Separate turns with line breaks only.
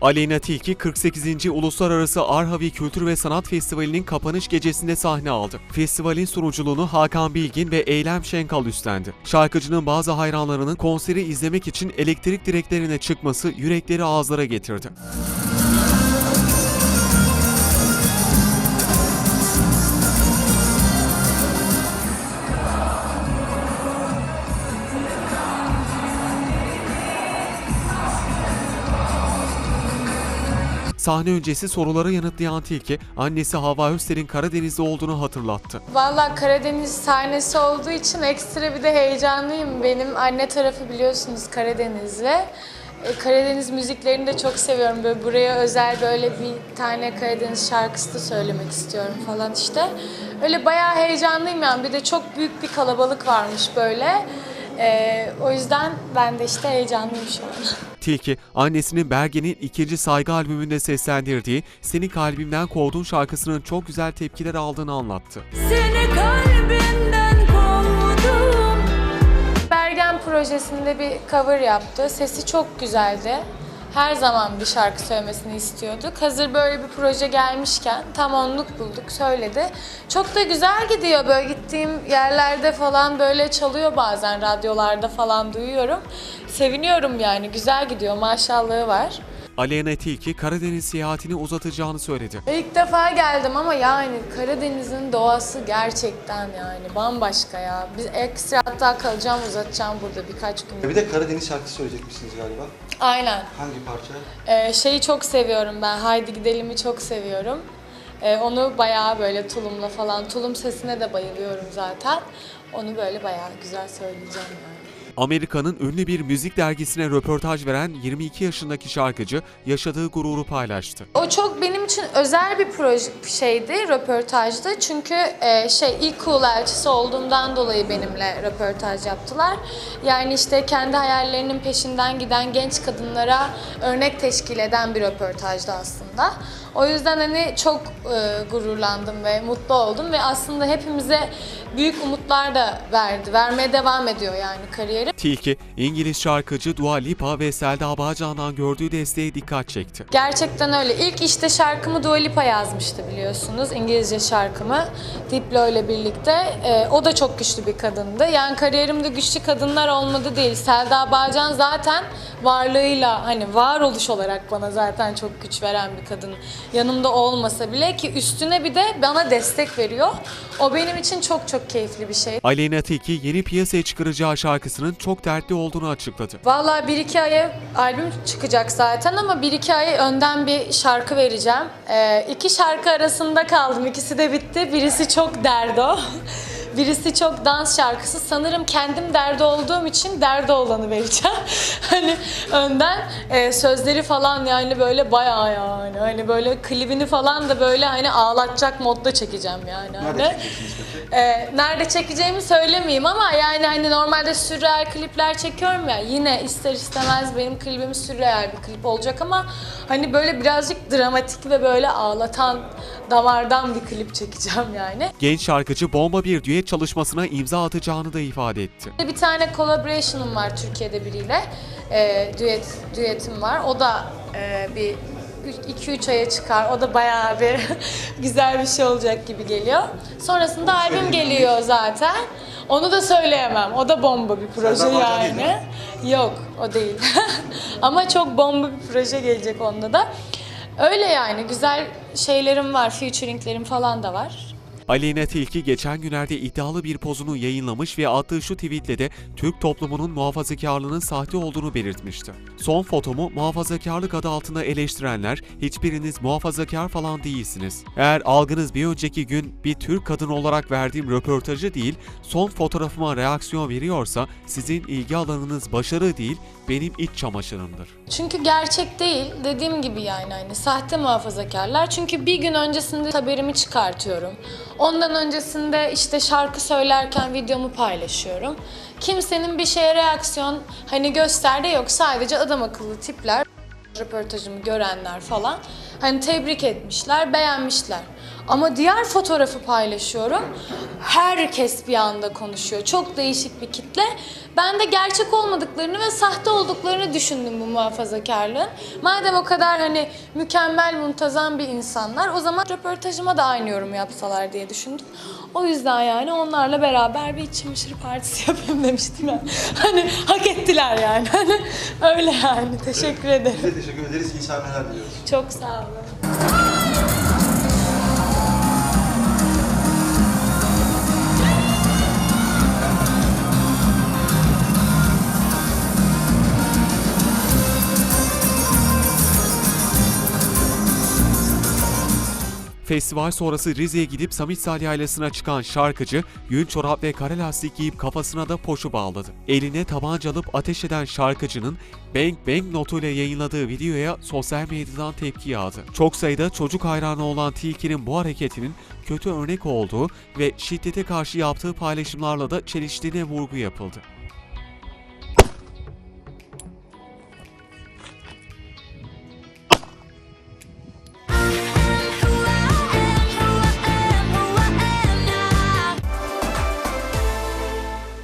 Aleyna Tilki 48. Uluslararası Arhavi Kültür ve Sanat Festivali'nin kapanış gecesinde sahne aldı. Festivalin sunuculuğunu Hakan Bilgin ve Eylem Şenkal üstlendi. Şarkıcının bazı hayranlarının konseri izlemek için elektrik direklerine çıkması yürekleri ağızlara getirdi. Sahne öncesi sorulara yanıtlayan Tilki, annesi Hava Özter'in Karadeniz'de olduğunu hatırlattı.
Valla Karadeniz sahnesi olduğu için ekstra bir de heyecanlıyım. Benim anne tarafı biliyorsunuz Karadenizli. E, Karadeniz müziklerini de çok seviyorum. Böyle buraya özel böyle bir tane Karadeniz şarkısı da söylemek istiyorum falan işte. Öyle bayağı heyecanlıyım yani. Bir de çok büyük bir kalabalık varmış böyle. E, o yüzden ben de işte heyecanlıyım şu an.
Tilki, annesinin Bergen'in ikinci saygı albümünde seslendirdiği Seni Kalbimden Kovdun şarkısının çok güzel tepkiler aldığını anlattı.
Seni kalbimden kovdum
Bergen projesinde bir cover yaptı. Sesi çok güzeldi. Her zaman bir şarkı söylemesini istiyorduk. Hazır böyle bir proje gelmişken tam onluk bulduk, söyledi. Çok da güzel gidiyor. Böyle gittiğim yerlerde falan böyle çalıyor bazen radyolarda falan duyuyorum. Seviniyorum yani. Güzel gidiyor. Maşallahı var.
Aleyna Tilki, Karadeniz seyahatini uzatacağını söyledi.
İlk defa geldim ama yani Karadeniz'in doğası gerçekten yani bambaşka ya. Biz ekstra hatta kalacağım, uzatacağım burada birkaç gün.
Bir de Karadeniz şarkısı söyleyecekmişsiniz galiba.
Aynen.
Hangi parça?
Ee, şeyi çok seviyorum ben. Haydi gidelim'i çok seviyorum. Ee, onu bayağı böyle tulumla falan. Tulum sesine de bayılıyorum zaten. Onu böyle bayağı güzel söyleyeceğim yani.
Amerika'nın ünlü bir müzik dergisine röportaj veren 22 yaşındaki şarkıcı yaşadığı gururu paylaştı.
O çok benim için özel bir proje şeydi, röportajdı. Çünkü e, şey ilk Cool elçisi olduğumdan dolayı benimle röportaj yaptılar. Yani işte kendi hayallerinin peşinden giden genç kadınlara örnek teşkil eden bir röportajdı aslında. O yüzden hani çok e, gururlandım ve mutlu oldum ve aslında hepimize büyük umutlar da verdi. Vermeye devam ediyor yani kariyeri.
Tilki, İngiliz şarkıcı Dua Lipa ve Selda Bağcan'dan gördüğü desteğe dikkat çekti.
Gerçekten öyle. İlk işte şarkımı Dua Lipa yazmıştı biliyorsunuz. İngilizce şarkımı. Diplo ile birlikte. Ee, o da çok güçlü bir kadındı. Yani kariyerimde güçlü kadınlar olmadı değil. Selda Bağcan zaten varlığıyla hani varoluş olarak bana zaten çok güç veren bir kadın. Yanımda olmasa bile ki üstüne bir de bana destek veriyor. O benim için çok çok keyifli bir şey.
Aleyna Tilki yeni piyasaya çıkaracağı şarkısının çok dertli olduğunu açıkladı.
Vallahi bir iki aya albüm çıkacak zaten ama bir iki ay önden bir şarkı vereceğim. Ee, iki şarkı arasında kaldım. İkisi de bitti. Birisi çok derdo. Birisi çok dans şarkısı. Sanırım kendim derdi olduğum için derdi olanı vereceğim. hani önden e, sözleri falan yani böyle bayağı yani. Hani böyle klibini falan da böyle hani ağlatacak modda çekeceğim yani.
Nerede
Hani. Ee, nerede çekeceğimi söylemeyeyim ama yani hani normalde sürreal klipler çekiyorum ya yine ister istemez benim klibim sürreal bir klip olacak ama hani böyle birazcık dramatik ve böyle ağlatan damardan bir klip çekeceğim yani.
Genç şarkıcı bomba bir düet çalışmasına imza atacağını da ifade etti.
Bir tane collaboration'ım var Türkiye'de biriyle. Ee, düet, düetim var. O da e, bir 2-3 aya çıkar. O da bayağı bir güzel bir şey olacak gibi geliyor. Sonrasında albüm geliyor zaten. Onu da söyleyemem. O da bomba bir proje
Serdar
yani. Yok, o değil. Ama çok bomba bir proje gelecek onda da. Öyle yani güzel şeylerim var, featuringlerim falan da var.
Aleyna Tilki geçen günlerde iddialı bir pozunu yayınlamış ve attığı şu tweetle de Türk toplumunun muhafazakarlığının sahte olduğunu belirtmişti. Son fotomu muhafazakarlık adı altında eleştirenler hiçbiriniz muhafazakar falan değilsiniz. Eğer algınız bir önceki gün bir Türk kadın olarak verdiğim röportajı değil son fotoğrafıma reaksiyon veriyorsa sizin ilgi alanınız başarı değil benim iç çamaşırımdır.
Çünkü gerçek değil. Dediğim gibi yani hani sahte muhafazakarlar. Çünkü bir gün öncesinde haberimi çıkartıyorum. Ondan öncesinde işte şarkı söylerken videomu paylaşıyorum. Kimsenin bir şeye reaksiyon hani gösterdiği yok. Sadece adam akıllı tipler röportajımı görenler falan hani tebrik etmişler, beğenmişler. Ama diğer fotoğrafı paylaşıyorum. Herkes bir anda konuşuyor. Çok değişik bir kitle Ben de gerçek olmadıklarını ve sahte olduklarını düşündüm bu muhafazakarlığın. Madem o kadar hani mükemmel, muntazam bir insanlar o zaman röportajıma da aynı yorum yapsalar diye düşündüm. O yüzden yani onlarla beraber bir iç çamaşırı partisi yapayım demiştim ben. Hani hak ettiler yani. Hani öyle yani. Teşekkür ederim.
Biz de teşekkür ederiz. İyi sahneler diliyoruz.
Çok sağ olun.
Festival sonrası Rize'ye gidip Samit Salih Yaylası'na çıkan şarkıcı, yün çorap ve kara lastik giyip kafasına da poşu bağladı. Eline tabanca alıp ateş eden şarkıcının Bang Bang notuyla yayınladığı videoya sosyal medyadan tepki yağdı. Çok sayıda çocuk hayranı olan Tilki'nin bu hareketinin kötü örnek olduğu ve şiddete karşı yaptığı paylaşımlarla da çeliştiğine vurgu yapıldı.